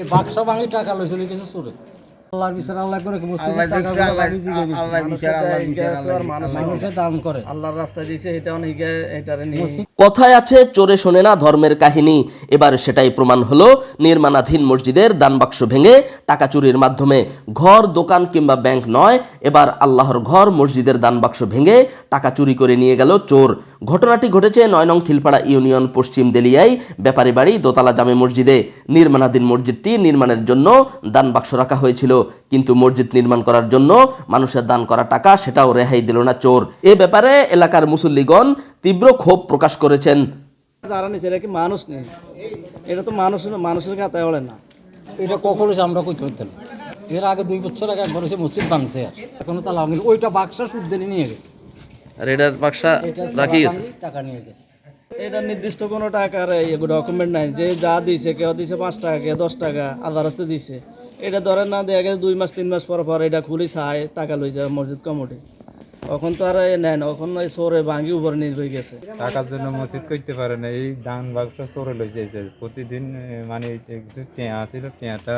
এই বাক্সা ভাঙি টাকা লইছিল কিছু চোরে। আল্লাহর বিচার আল্লাহ করে মসজিদের টাকাগুলো বাকি জিগে গেছে। আল্লাহ বিচার, আল্লাহ বিচার, এটা তো আর আল্লাহ মানুষ মানুষে দান করে। আল্লাহর রাস্তায় দিছে এটা অনেক এটারে কথায় আছে চোরে শোনে না ধর্মের কাহিনী। এবার সেটাই প্রমাণ হলো নির্মাণাধীন মসজিদের দানবাক্স ভেঙে টাকা চুরির মাধ্যমে। ঘর দোকান কিংবা ব্যাংক নয় এবার আল্লাহর ঘর মসজিদের দানবাক্স ভেঙে টাকা চুরি করে নিয়ে গেল চোর। ঘটনাটি ঘটেছে নয় নং থিলপাড়া ইউনিয়ন পশ্চিম দেলিয়ায়। ব্যাপারী বাড়ি দোতলা জামে মসজিদে। নির্মাণাধীন মসজিদটি নির্মাণের জন্য দান বাক্স রাখা হয়েছিল। কিন্তু মসজিদ নির্মাণ করার জন্য মানুষের দান করা টাকা সেটাও রেহাই দিল না চোর। এ ব্যাপারে এলাকার মুসল্লিগণ তীব্র ক্ষোভ প্রকাশ করেছেন। যারা এটা কি মানুষ নেই? এটা তো মানুষ মানুষের কাতায় ওড়ে না। এটা কখন আমরা কইতে পারতাম এর আগে দুই বছর আগে একবার মসজিদ ভাঙছে। আর এখনও তালা ওইটা বাক্সা সুদ নিয়ে গেছে। আর এটার বাক্সা এটা রাখি গেছে। টাকা নিয়ে গেছে। এটা নির্দিষ্ট কোনো টাকার ডকুমেন্ট নাই। যে যা দিছে কেউ দিছে পাঁচ টাকা কেউ দশ টাকা আধার রাস্তে দিছে। এটা ধরেন না দেখা গেছে দুই মাস তিন মাস পর পর এটা খুলি চায় টাকা লই যায় মসজিদ কমিটি। তখন তো আর এ নেয় না এখন ওই চোরে ভাঙি উপরে নির্ভর গেছে। টাকার জন্য মসজিদ করতে পারে না এই দান বাক্স চোরে লইছে প্রতিদিন মানে এই যে কিছু টেঁয়া ছিল টেঁয়াটা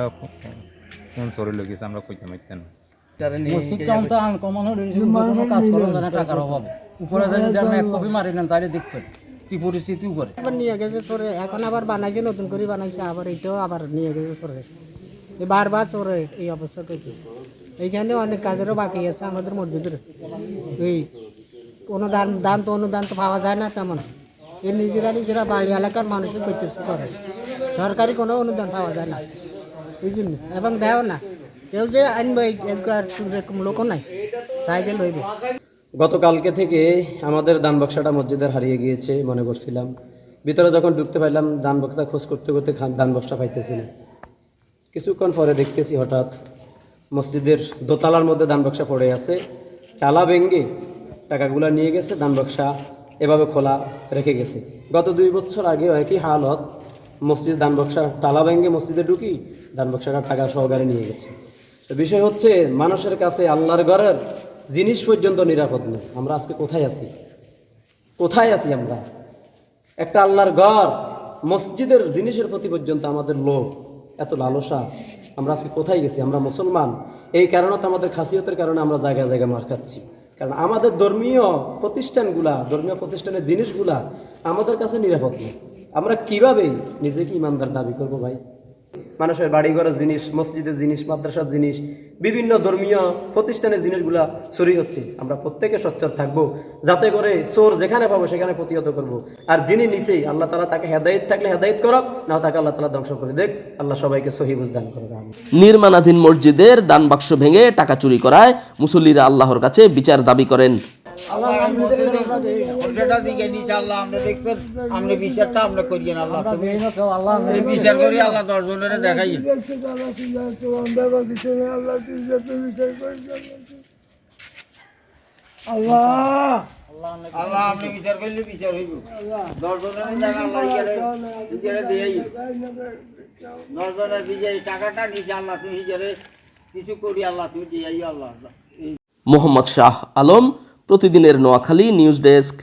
কোন চোরে লই গেছে আমরা কইতে পারতাম কাজ করেন জানে টাকার অভাব। উপরে এক কপি মারি নেন দেখবেন। কি পরিস্থিতি উপরে। আবার নিয়ে গেছে চোরে। এখন আবার বানাইছে নতুন করে বানাইছে আবার এটাও আবার নিয়ে গেছে এই বারবার চোরে এই অবস্থা করতেছে। এইখানে অনেক কাজেরও বাকি আছে আমাদের মসজিদের। এই অনুদান দান তো অনুদান তো পাওয়া যায় না তেমন। এই নিজেরা নিজেরা বাড়ি এলাকার মানুষই করতেছে করে। সরকারি কোনো অনুদান পাওয়া যায় না। এই জন্য। এবং দেও না। কেউ যে আনবে লোকও নাই। গতকালকে থেকে আমাদের দান বক্সাটা মসজিদের হারিয়ে গিয়েছে মনে করছিলাম। ভিতরে যখন ঢুকতে পারলাম দান বক্সা খোঁজ করতে করতে দান বক্সটা পাইতেছি না কিছুক্ষণ পরে দেখতেছি হঠাৎ মসজিদের দোতলার মধ্যে দান বক্সা পড়ে আছে। তালা ভেঙ্গে টাকাগুলো নিয়ে গেছে দান বক্সা এভাবে খোলা রেখে গেছে। গত দুই বছর আগে একই হালত মসজিদ দান বক্সা তালা ভেঙ্গে মসজিদে ঢুকি দান বক্সাটা টাকা সহকারে নিয়ে গেছে। বিষয় হচ্ছে, মানুষের কাছে আল্লাহর ঘরের জিনিস পর্যন্ত নিরাপদ নয় আমরা আজকে কোথায় আছি? কোথায় আছি আমরা? একটা আল্লাহর ঘর, মসজিদের জিনিসের প্রতি পর্যন্ত আমাদের লোভ, এত লালসা। আমরা আজকে কোথায় গেছি? আমরা মুসলমান। এই কারণে তো আমাদের খাসিয়তের কারণে আমরা জায়গায় জায়গায় মার খাচ্ছি। কারণ আমাদের ধর্মীয় প্রতিষ্ঠানগুলা, ধর্মীয় প্রতিষ্ঠানের জিনিসগুলা আমাদের কাছে নিরাপদ নেই। আমরা কীভাবে নিজেকে ইমানদার দাবি করব ভাই? মানুষের বাড়িঘরের জিনিস, মসজিদের জিনিস, মাদ্রাসার জিনিস, বিভিন্ন ধর্মীয় প্রতিষ্ঠানের জিনিসগুলা চুরি হচ্ছে। আমরা প্রত্যেকে সচ্ছর থাকব, যাতে করে চোর যেখানে পাবো সেখানে প্রতিহত করব। আর যিনি নিচে আল্লাহ তালা তাকে হেদায়ত থাকলে হেদায়ত করক, না তাকে আল্লাহ তালা ধ্বংস করে দেখ আল্লাহ সবাইকে সহি বুঝদান করবে আমি নির্মাণাধীন মসজিদের দান বাক্স ভেঙে টাকা চুরি করায় মুসল্লিরা আল্লাহর কাছে বিচার দাবি করেন। দিকে আল্লাহ দেখছেন বিচারটা করিয়েন আল্লাহ এই বিচার করি আল্লাহ দশজনের দেখাই। আল্লাহ আপনি বিচার করলে বিচার হইব। দশজনের জায়গা আল্লাহ ইজারে ইজারে দশজনের দিকে টাকাটা নিছে আল্লাহ তুমি ইজারে কিছু করি আল্লাহ তুমি দিয়েই আল্লাহ। মোহাম্মদ শাহ আলম প্রতিদিনের নোয়াখালী নিউজ ডেস্ক